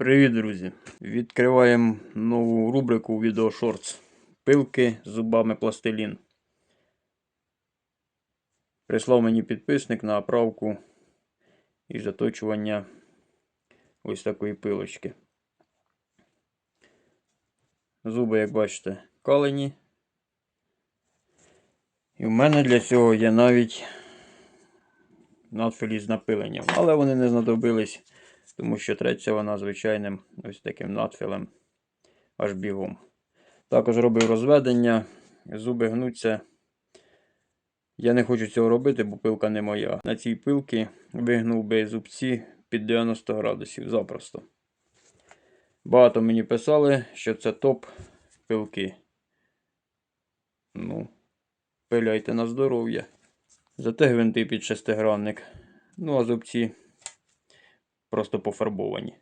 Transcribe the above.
Привіт, друзі! Відкриваємо нову рубрику у відео Shorts. Пилки з зубами пластилін. Прислав мені підписник на оправку і заточування ось такої пилочки. Зуби, як бачите, калені. І в мене для цього є навіть надфілі з напиленням. Але вони не знадобились, тому що треться вона звичайним ось таким надфілем аж бігом. Також робив розведення, зуби гнуться. Я не хочу цього робити, бо пилка не моя. На цій пилці вигнув би зубці під 90 градусів запросто. Багато мені писали, що це топ пилки. Ну, пиляйте на здоров'я. Зате гвинти під шестигранник. Ну, а зубці просто пофарбовані.